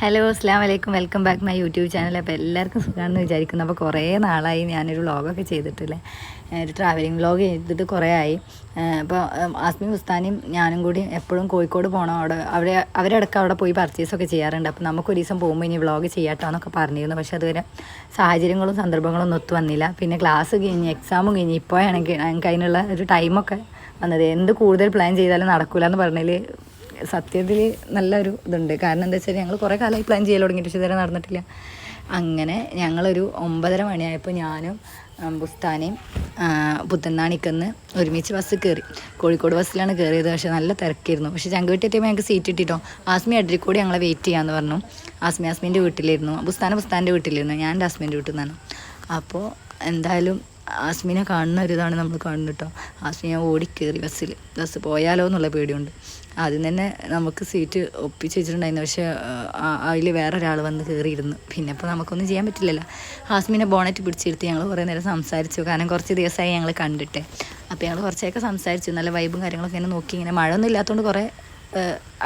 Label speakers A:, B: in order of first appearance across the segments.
A: Hello അസ്ലാം വലൈക്കും welcome back my YouTube channel അപ്പോൾ എല്ലാവർക്കും സുഖമാണെന്ന് വിചാരിക്കുന്നു. അപ്പോൾ കുറേ നാളായി ഞാനൊരു വ്ളോഗൊക്കെ ചെയ്തിട്ടില്ലേ. ഒരു ട്രാവലിംഗ് വ്ളോഗ് ചെയ്തിട്ട് കുറേ ആയി. അപ്പോൾ ആസ്മി ഉസ്താനിയും ഞാനും കൂടി എപ്പോഴും കോഴിക്കോട് പോകണം അവിടെ അവിടെ അവരടക്കം അവിടെ പോയി പർച്ചേസൊക്കെ ചെയ്യാറുണ്ട്. അപ്പോൾ നമുക്ക് ഒരു ദിവസം പോകുമ്പോൾ ഇനി വ്ളോഗ് ചെയ്യാട്ടോ പറഞ്ഞിരുന്നു. പക്ഷേ അതുവരെ സാഹചര്യങ്ങളും സന്ദർഭങ്ങളും ഒന്നും ഒത്തു വന്നില്ല. പിന്നെ ക്ലാസ് കഴിഞ്ഞ് എക്സാമും കഴിഞ്ഞ് ഇപ്പോഴാണെങ്കിൽ ഞങ്ങൾക്ക് അതിനുള്ള ഒരു ടൈമൊക്കെ വന്നത്. എന്ത് കൂടുതൽ പ്ലാൻ ചെയ്താലും നടക്കില്ല എന്ന് പറഞ്ഞതിൽ സത്യത്തിൽ നല്ലൊരു ഇതുണ്ട്. കാരണം എന്താ വെച്ചാൽ ഞങ്ങൾ കുറേ കാലമായി പ്ലാൻ ചെയ്യാൻ തുടങ്ങിയിട്ട് പക്ഷേ ഇതുവരെ നടന്നിട്ടില്ല. അങ്ങനെ ഞങ്ങളൊരു ഒമ്പതര മണിയായപ്പോൾ ഞാനും ബുസ്താനയും പുത്തന്നാണിക്കന്ന് ഒരുമിച്ച് ബസ് കയറി കോഴിക്കോട് ബസ്സിലാണ് കയറിയത് പക്ഷേ നല്ല തിരക്കായിരുന്നു. പക്ഷേ ചങ്കുവെട്ടി എത്തിയപ്പോൾ ഞങ്ങൾക്ക് സീറ്റ് ഇട്ടിട്ടോ ആസ്മി അഡ്രിക്കൂടി ഞങ്ങളെ വെയിറ്റ് ചെയ്യാമെന്ന് പറഞ്ഞു. ആസ്മി ആസ്മിന്റെ വീട്ടിലിരുന്നു. ബുസ്താന ബുസ്താന്റെ വീട്ടിലിരുന്നു. ഞാൻ എന്റെ ആസ്മീന്റെ വീട്ടിൽ നിന്നാണ്. അപ്പോൾ എന്തായാലും ആസ്മിനെ കാണുന്ന ഒരു ഇതാണ് നമ്മൾ കാണുന്നത് കേട്ടോ ആസ്മി ഞാൻ ഓടിക്കേറി ബസ്സിൽ ബസ് പോയാലോ എന്നുള്ള പേടിയുണ്ട്. ആദ്യം തന്നെ നമുക്ക് സീറ്റ് ഒപ്പിച്ച് വെച്ചിട്ടുണ്ടായിരുന്നു. പക്ഷേ അതിൽ വേറെ ഒരാൾ വന്ന് കയറിയിരുന്നു പിന്നെ ഇപ്പോൾ നമുക്കൊന്നും ചെയ്യാൻ പറ്റില്ലല്ലോ. ഹാസ്മിനെ ബോണറ്റ് പിടിച്ചിരുത്തി ഞങ്ങൾ കുറേ നേരം സംസാരിച്ചു. കാരണം കുറച്ച് ദിവസമായി ഞങ്ങൾ കണ്ടിട്ട്. അപ്പോൾ ഞങ്ങൾ കുറച്ചൊക്കെ സംസാരിച്ചു. നല്ല വൈബും കാര്യങ്ങളൊക്കെ ഇങ്ങനെ നോക്കി. ഇങ്ങനെ മഴയൊന്നും ഇല്ലാത്തതുകൊണ്ട് കുറേ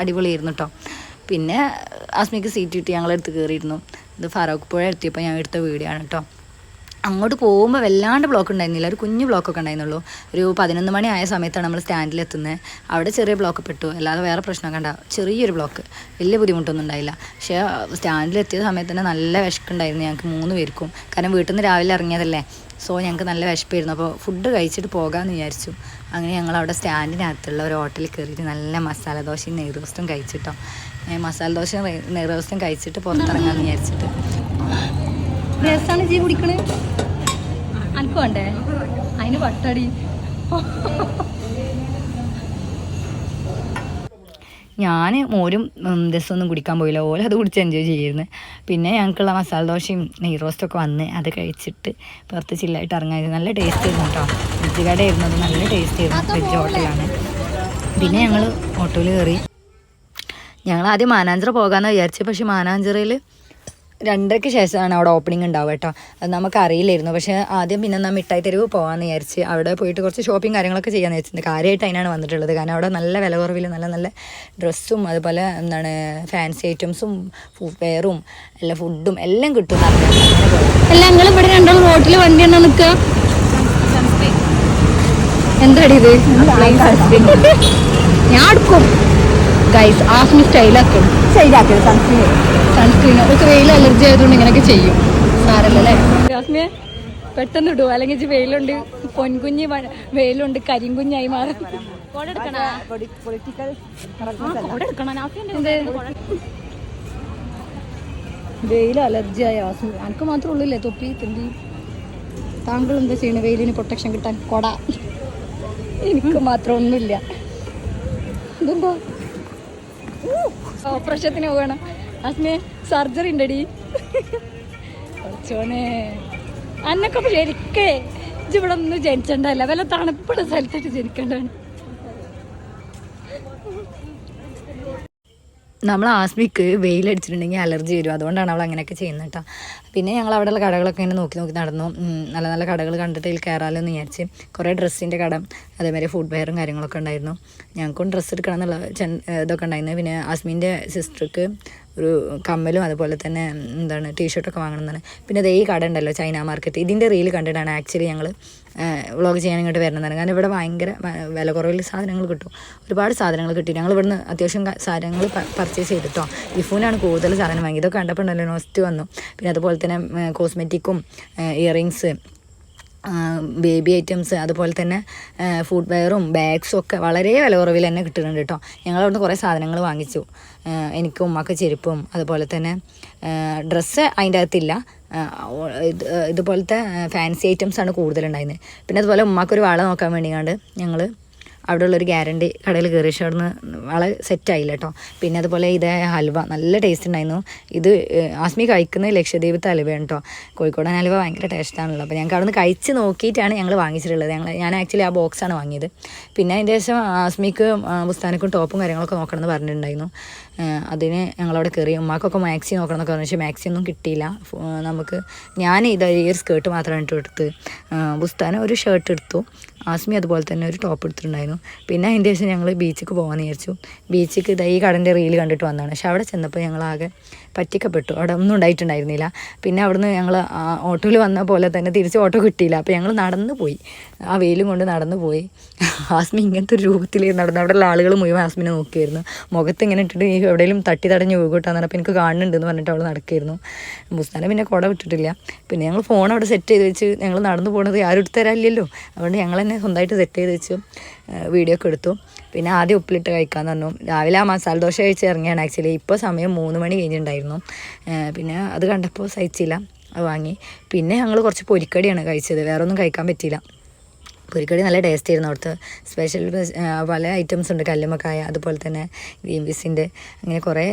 A: അടിപൊളിയായിരുന്നു കേട്ടോ പിന്നെ ആസ്മിക്ക് സീറ്റ് കിട്ടി. ഞങ്ങളെടുത്ത് കയറിയിരുന്നു ഇത് ഫറോക്ക് പുഴ എത്തിയപ്പോൾ ഞാൻ എടുത്ത വീഡിയോ ആണ് കേട്ടോ അങ്ങോട്ട് പോകുമ്പോൾ വല്ലാണ്ട് ബ്ലോക്ക് ഉണ്ടായിരുന്നില്ല. ഒരു കുഞ്ഞു ബ്ലോക്കൊക്കെ ഉണ്ടായിരുന്നുള്ളൂ. ഒരു പതിനൊന്ന് മണി ആയ സമയത്താണ് നമ്മൾ സ്റ്റാൻഡിൽ എത്തുന്നത് അവിടെ ചെറിയ ബ്ലോക്ക് പെട്ടു. അല്ലാതെ വേറെ പ്രശ്നമൊക്കെ ഉണ്ടാവും ചെറിയൊരു ബ്ലോക്ക് വലിയ ബുദ്ധിമുട്ടൊന്നും ഉണ്ടായില്ല. പക്ഷേ സ്റ്റാൻഡിൽ എത്തിയ സമയത്ത് തന്നെ നല്ല വിശക്കുണ്ടായിരുന്നു ഞങ്ങൾക്ക് മൂന്ന് പേർക്കും. കാരണം വീട്ടിൽ നിന്ന് രാവിലെ ഇറങ്ങിയതല്ലേ. സോ ഞങ്ങൾക്ക് നല്ല വിശപ്പായിരുന്നു. അപ്പോൾ ഫുഡ് കഴിച്ചിട്ട് പോകാമെന്ന് വിചാരിച്ചു. അങ്ങനെ ഞങ്ങൾ അവിടെ സ്റ്റാൻഡിനകത്തുള്ള ഒരു ഹോട്ടലിൽ കയറിയിട്ട് നല്ല മസാല ദോശയും നെയ്റോസ്റ്റും കഴിച്ചിട്ടോ. മസാല ദോശയും നെയ്റോസ്റ്റും കഴിച്ചിട്ട് പുറത്തിറങ്ങാമെന്ന് വിചാരിച്ചിട്ട്. രസാണ് ജീ കുടിക്കണ്. അനക്ക് വേണ്ടേ? അതിന് വട്ടടി. ഞാൻ മോരും രസമൊന്നും കുടിക്കാൻ പോയില്ല. ഓല അത് കുടിച്ച് എൻജോയ് ചെയ്യുന്നു പിന്നെ ഞങ്ങൾക്കുള്ള മസാല ദോശയും നെയ് റോസ്റ്റൊക്കെ വന്ന് അത് കഴിച്ചിട്ട് പുറത്ത് ചില്ലായിട്ട് ഇറങ്ങാൻ നല്ല ടേസ്റ്റ് ആയിരുന്നു കേട്ടോ വെജ് കടയായിരുന്നു അത് നല്ല ടേസ്റ്റ് ആയിരുന്നു. വെജ് ഹോട്ടലാണ് പിന്നെ ഞങ്ങൾ ഓട്ടോയിൽ കയറി ഞങ്ങൾ ആദ്യം മാനാഞ്ചിറ പോകാമെന്ന് വിചാരിച്ചു. പക്ഷേ മാനാഞ്ചിറയിൽ രണ്ടരയ്ക്ക് ശേഷമാണ് അവിടെ ഓപ്പണിംഗ് ഉണ്ടാവുക കേട്ടോ. അത് നമുക്ക് അറിയില്ലായിരുന്നു പക്ഷേ ആദ്യം പിന്നെ നമ്മൾ മിഠായി തെരുവ് പോകാമെന്ന് വിചാരിച്ച് അവിടെ പോയിട്ട് കുറച്ച് ഷോപ്പിംഗ് കാര്യങ്ങളൊക്കെ ചെയ്യാമെന്ന് വെച്ചിട്ടുണ്ട് കാര്യമായിട്ട് അതിനാണ് വന്നിട്ടുള്ളത്. കാരണം അവിടെ നല്ല വില കുറവിൽ നല്ല നല്ല ഡ്രസ്സും അതുപോലെ എന്താണ് ഫാൻസി ഐറ്റംസും വെയറും എല്ലാ ഫുഡും എല്ലാം കിട്ടും
B: എല്ലാം ഇവിടെ രണ്ടാളും റോട്ടിൽ വണ്ടി എണ്ണ നിൽക്കുക എന്താടി ഇത്? ഞാൻ എടുക്കും. ഗൈസ് ആസ്മി സ്റ്റൈലാക്കും
A: ശരിയാക്കരുത് സൺസ്ക്രീൻ
B: സൺസ്ക്രീൻ ഒക്കെ വെയിൽ അലർജി ആയതുകൊണ്ട് ഇങ്ങനെയൊക്കെ ചെയ്യും. സാരല്ലേ ആസ്മിയെ പെട്ടെന്ന് ഇടുവോ അല്ലെങ്കിൽ വെയിലുണ്ട് പൊൻകുഞ്ഞ് വെയിലുണ്ട് കരിങ്കുഞ്ഞായി മാറും. വെയിൽ അലർജി ആയ ആസ്മി എനിക്ക് മാത്രമേ ഉള്ളൂല്ലേ തൊപ്പി തിണ്ടി. താങ്കൾ എന്താ ചെയ്യണേ? വെയിലിന് പ്രൊട്ടക്ഷൻ കിട്ടാൻ കൊട. എനിക്ക് മാത്രം ഒന്നുമില്ല. ഇതെന്താ ഓപ്പറേഷത്തിന് പോകണം. അസ്മേ സർജറി ഉണ്ടടി. അന്നൊക്കെ ശരിക്കേ ഇവിടെ ഒന്നും ജനിച്ചണ്ടല്ല വല്ല തണുപ്പുള്ള സ്ഥലത്തായിട്ട് ജനിക്കേണ്ടതാണ്.
A: നമ്മൾ ആസ്മിക്ക് വെയിലടിച്ചിട്ടുണ്ടെങ്കിൽ അലർജി വരും. അതുകൊണ്ടാണ് അവൾ അങ്ങനെയൊക്കെ ചെയ്യുന്നത് കേട്ടോ. പിന്നെ ഞങ്ങൾ അവിടെയുള്ള കടകളൊക്കെ ഇങ്ങനെ നോക്കി നോക്കി നടന്നു. നല്ല നല്ല കടകൾ കണ്ടിട്ട് ഇതിൽ കയറാമല്ലോ എന്ന് വിചാരിച്ച് കുറേ ഡ്രസ്സിന്റെ കട അതേമാതിരി ഫുഡ് വെയറും കാര്യങ്ങളൊക്കെ ഉണ്ടായിരുന്നു. ഞങ്ങൾക്കും ഡ്രസ്സ് എടുക്കണം എന്നുള്ള ഇതൊക്കെ ഉണ്ടായിരുന്നു. പിന്നെ ആസ്മിന്റെ സിസ്റ്റർക്ക് ഒരു കമ്മലും അതുപോലെ തന്നെ എന്താണ് ടീഷർട്ടൊക്കെ വാങ്ങണമെന്നാണ്. പിന്നെ ദേ ഈ കട ഉണ്ടല്ലോ ചൈന മാർക്കറ്റ്. ഇതിന്റെ റീൽ കണ്ടിട്ടാണ് ആക്ച്വലി ഞങ്ങൾ വ്ളോഗ് ചെയ്യാൻ ഇങ്ങോട്ട് വരുന്നതാണ് കാരണം ഇവിടെ ഭയങ്കര വില കുറവിൽ സാധനങ്ങൾ കിട്ടും. ഒരുപാട് സാധനങ്ങൾ കിട്ടി. ഞങ്ങൾ ഇവിടുന്ന് അത്യാവശ്യം സാധനങ്ങൾ പർച്ചേസ് ചെയ്തിട്ടോ. ഇഫൂനാണ് കൂടുതൽ സാധനം വാങ്ങി ഇതൊക്കെ കണ്ടപ്പോൾ ഉണ്ടല്ലോ നോസ്റ്റ് വന്നു. പിന്നെ അതുപോലെ തന്നെ കോസ്മെറ്റിക്കും ഇയറിങ്സ് ബേബി ഐറ്റംസ് അതുപോലെ തന്നെ ഫുഡ് വെയറും ബാഗ്സും ഒക്കെ വളരെ വില കുറവിൽ തന്നെ കിട്ടുന്നുണ്ട് കേട്ടോ ഞങ്ങൾ അവിടുന്ന് കുറേ സാധനങ്ങൾ വാങ്ങിച്ചു. എനിക്കും ഉമ്മക്ക് ചെരുപ്പും അതുപോലെ തന്നെ ഡ്രസ്സ് അതിന്റെ അകത്തില്ല. ഇത് ഇതുപോലത്തെ ഫാൻസി ഐറ്റംസ് ആണ് കൂടുതലുണ്ടായിരുന്നത്. പിന്നെ അതുപോലെ ഉമ്മാക്കൊരു വള നോക്കാൻ വേണ്ടി കണ്ട് ഞങ്ങൾ അവിടെ ഉള്ളൊരു ഗ്യാരണ്ടി കടയിൽ കയറി പക്ഷെ അവിടുന്ന് വളരെ സെറ്റായില്ല കേട്ടോ. പിന്നെ അതുപോലെ ഇതേ ഹൽവ നല്ല ടേസ്റ്റ് ഉണ്ടായിരുന്നു. ഇത് ആസ്മി കഴിക്കുന്ന ലക്ഷദ്വീപത്തെ ഹലുവയാണ് കേട്ടോ. കോഴിക്കോടൻ ഹലുവ ഭയങ്കര ടേസ്റ്റാണല്ലോ അപ്പോൾ ഞങ്ങൾക്ക് അവിടുന്ന് കഴിച്ച് നോക്കിയിട്ടാണ് ഞങ്ങൾ വാങ്ങിച്ചിട്ടുള്ളത്. ഞങ്ങൾ ഞാൻ ആക്ച്വലി ആ ബോക്സാണ് വാങ്ങിയത്. പിന്നെ അതിന്റെ ശേഷം ആസ്മിക്ക് പുസ്തകക്കും ടോപ്പും കാര്യങ്ങളൊക്കെ നോക്കണം എന്ന് പറഞ്ഞിട്ടുണ്ടായിരുന്നു. അതിന് ഞങ്ങളവിടെ കയറി ഉമ്മാക്കൊക്കെ മാക്സി നോക്കണം എന്നൊക്കെ പറഞ്ഞു മാക്സി ഒന്നും കിട്ടിയില്ല. നമുക്ക് ഞാൻ ഇത് ഈ ഒരു സ്കേർട്ട് മാത്രമാണ് എടുത്ത് ബുസ്താന ഒരു ഷർട്ട് എടുത്തു. ആസ്മി അതുപോലെ തന്നെ ഒരു ടോപ്പ് എടുത്തിട്ടുണ്ടായിരുന്നു. പിന്നെ അതിന്റെ ശേഷം ഞങ്ങൾ ബീച്ചിക്ക് പോകാമെന്ന് വിചാരിച്ചു. ബീച്ചിക്ക് ഇതാ ഈ കടന്റെ റീൽ കണ്ടിട്ട് വന്നതാണ്. പക്ഷെ അവിടെ ചെന്നപ്പോൾ ഞങ്ങളാകെ പറ്റിക്കപ്പെട്ടു. അവിടെ ഒന്നും ഉണ്ടായിട്ടുണ്ടായിരുന്നില്ല. പിന്നെ അവിടുന്ന് ഞങ്ങൾ ഓട്ടോയിൽ വന്ന പോലെ തന്നെ തിരിച്ച് ഓട്ടോ കിട്ടിയില്ല. അപ്പോൾ ഞങ്ങൾ നടന്നു പോയി. ആ വെയിലും കൊണ്ട് നടന്നു പോയി. ആസ്മി ഇങ്ങനത്തെ ഒരു രൂപത്തിൽ നടന്നു. അവിടെയുള്ള ആളുകൾ മുഴുവൻ ആസ്മിനെ നോക്കിയായിരുന്നു. മുഖത്ത് ഇങ്ങനെ ഇട്ടിട്ട് ഈ എവിടെയെങ്കിലും തട്ടി തടഞ്ഞ് ഒഴുകൂട്ടാന്ന് പറഞ്ഞപ്പോൾ എനിക്ക് കാണുന്നുണ്ടെന്ന് പറഞ്ഞിട്ട് അവൾ നടക്കായിരുന്നു. മുസ്താനെ പിന്നെ കുട വിട്ടിട്ടില്ല. പിന്നെ ഞങ്ങൾ ഫോൺ അവിടെ സെറ്റ് ചെയ്ത് വെച്ച് ഞങ്ങൾ നടന്നു പോകുന്നത് ആരും എടുത്തു തരാനില്ലല്ലോ. അതുകൊണ്ട് ഞങ്ങൾ തന്നെ സ്വന്തമായിട്ട് സെറ്റ് ചെയ്ത് വെച്ചു. വീഡിയോ ഒക്കെ എടുത്തു. പിന്നെ ആദ്യം ഉപ്പിലിട്ട് കഴിക്കാൻ തന്നു രാവിലെ ആ മസാല ദോശ കഴിച്ച് ഇറങ്ങിയാണ് ആക്ച്വലി ഇപ്പോൾ സമയം മൂന്ന് മണി കഴിഞ്ഞിട്ടുണ്ടായിരുന്നു. പിന്നെ അത് കണ്ടപ്പോൾ സഹിച്ചില്ല. വാങ്ങി. പിന്നെ ഞങ്ങൾ കുറച്ച് പൊരിക്കടിയാണ് കഴിച്ചത്. വേറൊന്നും കഴിക്കാൻ പറ്റിയില്ല. പൊരിക്കടി നല്ല ടേസ്റ്റ് ആയിരുന്നു അവിടുത്തെ. സ്പെഷ്യൽ പല ഐറ്റംസ് ഉണ്ട്. കല്ലുമക്കായ അതുപോലെ തന്നെ ഗ്രീൻ പീസിന്റെ അങ്ങനെ കുറേ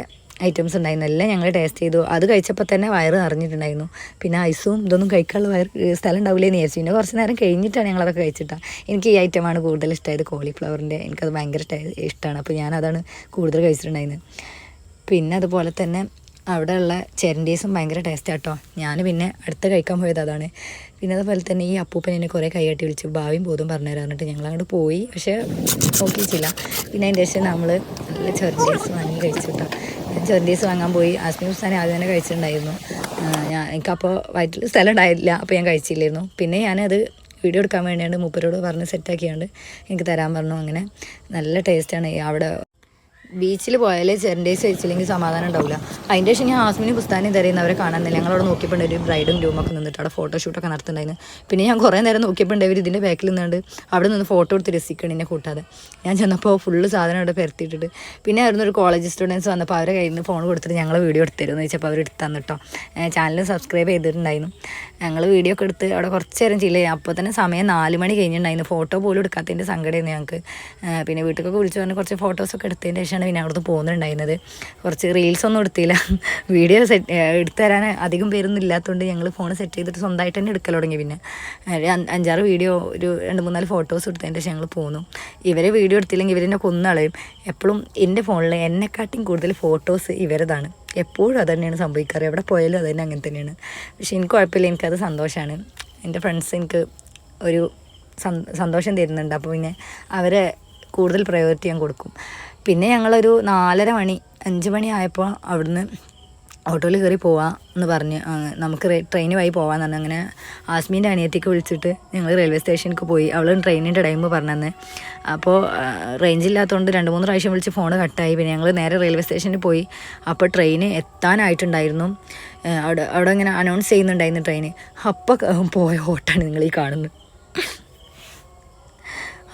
A: ഐറ്റംസ് ഉണ്ടായിരുന്നു. എല്ലാം ഞങ്ങൾ ടേസ്റ്റ് ചെയ്തു. അത് കഴിച്ചപ്പോൾ തന്നെ വയറ് നിറഞ്ഞിട്ടുണ്ടായിരുന്നു. പിന്നെ ഐസും ഇതൊന്നും കഴിക്കാനുള്ള വയർ സ്ഥലം ഉണ്ടാവില്ലേ എന്ന് വിചാരിച്ചു. പിന്നെ കുറച്ച് നേരം കഴിഞ്ഞിട്ടാണ് ഞങ്ങളതൊക്കെ കഴിച്ചിട്ടാണ് എനിക്ക് ഈ ഐറ്റമാണ് കൂടുതൽ ഇഷ്ടമായത് കോളിഫ്ലവറിന്റെ എനിക്കത് ഭയങ്കര ഇഷ്ടമാണ് അപ്പോൾ ഞാൻ അതാണ് കൂടുതൽ കഴിച്ചിട്ടുണ്ടായിരുന്നത്. പിന്നെ അതുപോലെ തന്നെ അവിടെ ഉള്ള ചെരണ്ടീസും ഭയങ്കര ടേസ്റ്റ് ആട്ടോ. ഞാൻ പിന്നെ അടുത്ത് കഴിക്കാൻ പോയത് അതാണ്. പിന്നെ അതുപോലെ തന്നെ ഈ അപ്പൂപ്പൻ എന്നെ കുറേ കൈയാട്ടി വിളിച്ച് ഭാവിയും ബോധം പറഞ്ഞു തരാന്നിട്ട് ഞങ്ങൾ അങ്ങോട്ട് പോയി. പക്ഷേ നോക്കിയിട്ടില്ല. പിന്നെ അതിന്റെ ശേഷം നമ്മൾ നല്ല ചെറിയസ് വാങ്ങി കഴിച്ചു കേട്ടോ ഞാൻ വാങ്ങാൻ പോയി. ആസ്മി ഉസ്താനെ ആദ്യം തന്നെ കഴിച്ചിട്ടുണ്ടായിരുന്നു. ഞാൻ എനിക്കപ്പോൾ വയറ്റിൽ സ്ഥലം ഉണ്ടായില്ല അപ്പോൾ ഞാൻ കഴിച്ചില്ലായിരുന്നു. പിന്നെ ഞാനത് വീഡിയോ എടുക്കാൻ വേണ്ടിയാണ് മൂപ്പരോട് പറഞ്ഞ് സെറ്റാക്കിയാണ്ട് എനിക്ക് തരാൻ പറഞ്ഞു. അങ്ങനെ നല്ല ടേസ്റ്റാണ് അവിടെ ബീച്ചിൽ പോയാലേ ചെറിന്റേസ് കഴിച്ചില്ലെങ്കിൽ സമാധാനം ഉണ്ടാവില്ല അതിന്റെ ശേഷം ഞാൻ ഹാസ്മിനും പുസ്താനും തരുന്ന അവരെ കാണുന്നില്ല ഞങ്ങളവിടെ നോക്കിയപ്പോൾ ഒരു ബ്രൈഡും രൂമൊക്കെ നിന്നിട്ട് അവിടെ ഫോട്ടോഷൂട്ടൊക്കെ നടത്തുന്നുണ്ടായിരുന്നു പിന്നെ ഞാൻ കുറേ നേരം നോക്കിയപ്പോൾ ഇവർ ഇതിന്റെ ബാക്കിൽ നിന്നുണ്ട് അവിടെ നിന്ന് ഫോട്ടോ എടുത്ത് രസിക്കണം എന്നെ കൂട്ടാതെ. ഞാൻ ചെന്നപ്പോൾ ഫുള്ള് സാധനം അവിടെ പരത്തിയിട്ടിട്ട്. പിന്നെ ആയിരുന്നു ഒരു കോളേജ് സ്റ്റുഡൻസ് വന്നപ്പോൾ അവരെ കയ്യിൽ നിന്ന് ഫോൺ കൊടുത്തിട്ട് ഞങ്ങൾ വീഡിയോ എടുത്തിരുന്നു ചോദിച്ചപ്പോൾ അവർ എടുത്തു തന്നിട്ടോ. ചാനൽ സബ്സ്ക്രൈബ് ചെയ്തിട്ടുണ്ടായിരുന്നു. ഞങ്ങൾ വീഡിയോ ഒക്കെ എടുത്ത് അവിടെ കുറച്ച് നേരം ചില്ല അപ്പോൾ തന്നെ സമയം നാല് മണി കഴിഞ്ഞിട്ടുണ്ടായിരുന്നു. ഫോട്ടോ പോലും എടുക്കാത്തതിന്റെ സങ്കടമായിരുന്നു ഞങ്ങൾക്ക് പിന്നെ വീട്ടിലൊക്കെ വിളിച്ച് പറഞ്ഞ് കുറച്ച് ഫോട്ടോസൊക്കെ എടുത്തതിന്റെ ശേഷമാണ് പിന്നെ അവിടുന്ന് പോകുന്നുണ്ടായിരുന്നത് കുറച്ച് റീൽസ് ഒന്നും എടുത്തില്ല. വീഡിയോ സെറ്റ് എടുത്തു തരാൻ അധികം പേരൊന്നും ഇല്ലാത്തതുകൊണ്ട് ഞങ്ങൾ ഫോൺ സെറ്റ് ചെയ്തിട്ട് സ്വന്തമായിട്ട് തന്നെ എടുക്കൽ തുടങ്ങി പിന്നെ. അഞ്ചാറ് വീഡിയോ ഒരു രണ്ട് മൂന്നാൽ ഫോട്ടോസ് എടുത്തതിന്റെ ശേഷം ഞങ്ങൾ പോന്നു. ഇവരെ വീഡിയോ എടുത്തില്ലെങ്കിൽ ഇവരെന്നെ കൊന്നളയും എപ്പോഴും എന്റെ ഫോണിൽ എന്നെക്കാട്ടിയും കൂടുതൽ ഫോട്ടോസ് ഇവരതാണ്. എപ്പോഴും അത് തന്നെയാണ് സംഭവിക്കാറ്. എവിടെ പോയാലും അത് തന്നെ അങ്ങനെ തന്നെയാണ്. പക്ഷെ എനിക്ക് കുഴപ്പമില്ല. എനിക്കത് സന്തോഷമാണ് എന്റെ ഫ്രണ്ട്സ് എനിക്ക് ഒരു സന്തോഷം തരുന്നുണ്ട്. അപ്പോൾ പിന്നെ അവരെ കൂടുതൽ പ്രയോറിറ്റി ഞാൻ കൊടുക്കും. പിന്നെ ഞങ്ങളൊരു നാലര മണി അഞ്ച് മണി ആയപ്പോൾ അവിടുന്ന് ഓട്ടോയിൽ കയറി പോവാം എന്ന് പറഞ്ഞ് നമുക്ക് ട്രെയിൻ വഴി പോകാമെന്ന് പറഞ്ഞു അങ്ങനെ ആസ്മീന്റെ അനിയത്തിക്ക് വിളിച്ചിട്ട് ഞങ്ങൾ റെയിൽവേ സ്റ്റേഷനിലേക്ക് പോയി. അവൾ ട്രെയിനിന്റെ ടൈം പറഞ്ഞെന്ന്. അപ്പോൾ റേഞ്ച് ഇല്ലാത്തതുകൊണ്ട് രണ്ട് മൂന്ന് പ്രാവശ്യം വിളിച്ച് ഫോൺ കട്ടായി പിന്നെ ഞങ്ങൾ നേരെ റെയിൽവേ സ്റ്റേഷനിൽ പോയി. അപ്പോൾ ട്രെയിന് എത്താനായിട്ടുണ്ടായിരുന്നു. അവിടെ അവിടെ ഇങ്ങനെ അനൗൺസ് ചെയ്യുന്നുണ്ടായിരുന്നു ട്രെയിന് അപ്പോൾ പോയ ഓട്ടാണ് നിങ്ങൾ ഈ കാണുന്നത്.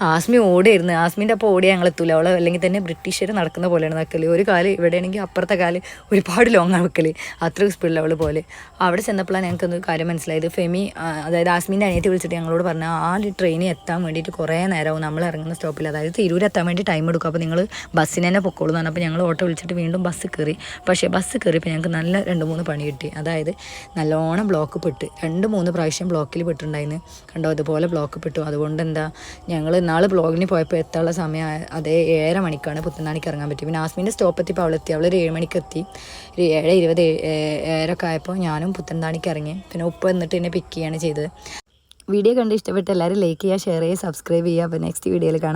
A: ആസ്മി ഓടിയായിരുന്നു ആസ്മിന്റെ അപ്പോൾ ഓടിയാൽ ഞങ്ങൾ എത്തൂല അവളെ അല്ലെങ്കിൽ തന്നെ ബ്രിട്ടീഷർ നടക്കുന്ന പോലെയാണ് നക്കൽ. ഒരു കാൽ ഇവിടെയാണെങ്കിൽ അപ്പുറത്തെ കാൽ ഒരുപാട് ലോങ് വെക്കൽ അത്രയും സ്പീഡിൽ അവൾ പോലെ അവിടെ ചെന്നപ്പോഴാണ് ഞങ്ങൾക്കൊന്ന് കാര്യം മനസ്സിലായത്. ഫെമി അതായത് ആസ്മിന്റെ അനിയത്തി വിളിച്ചിട്ട് ഞങ്ങളോട് പറഞ്ഞു ആ ട്രെയിനിൽ എത്താൻ വേണ്ടിയിട്ട് കുറേ നേരമാവും നമ്മൾ ഇറങ്ങുന്ന സ്റ്റോപ്പിൽ അതായത് തിരൂർ എത്താൻ വേണ്ടി ടൈം എടുക്കും. അപ്പോൾ നിങ്ങൾ ബസ്സിന് തന്നെ പൊക്കോളൂ എന്ന് പറഞ്ഞപ്പോൾ ഞങ്ങൾ ഓട്ടോ വിളിച്ചിട്ട് വീണ്ടും ബസ് കയറി. പക്ഷേ ബസ് കയറിയപ്പോൾ ഞങ്ങൾക്ക് നല്ല രണ്ട് മൂന്ന് പണി കിട്ടി. അതായത് നല്ലോണം ബ്ലോക്ക് പെട്ട്. രണ്ട് മൂന്ന് പ്രാവശ്യം ബ്ലോക്കിൽ പെട്ടിട്ടുണ്ടായിരുന്നു കണ്ടോ? അതുപോലെ ബ്ലോക്ക് പെട്ടു. അതുകൊണ്ട് എന്താ? ഞങ്ങൾ നാളെ ബ്ലോഗിന് പോയപ്പോൾ എത്താനുള്ള സമയം അതേ ഏഴര മണിക്കാണ് പുത്തനാണിക്ക് ഇറങ്ങാൻ പറ്റും പിന്നെ ആസ്മിന്റെ സ്റ്റോപ്പ് എത്തിയപ്പോൾ അവളെത്തി അവൾ ഒരു ഏഴ് മണിക്ക് എത്തി. ഒരു ഏഴ് ഇരുപത് ഏഴരൊക്കെ ആയപ്പോൾ ഞാനും പുത്തൻതാണിക്ക് ഇറങ്ങി. പിന്നെ ഉപ്പ് എന്നിട്ട് എന്നെ പിക്ക് ചെയ്യാണ് ചെയ്തത്. വീഡിയോ കണ്ട് ഇഷ്ടപ്പെട്ട എല്ലാവരും ലൈക്ക് ചെയ്യുക ഷെയർ ചെയ്യുക സബ്സ്ക്രൈബ് ചെയ്യുക. അപ്പോൾ നെക്സ്റ്റ് വീഡിയോയിൽ കാണാം.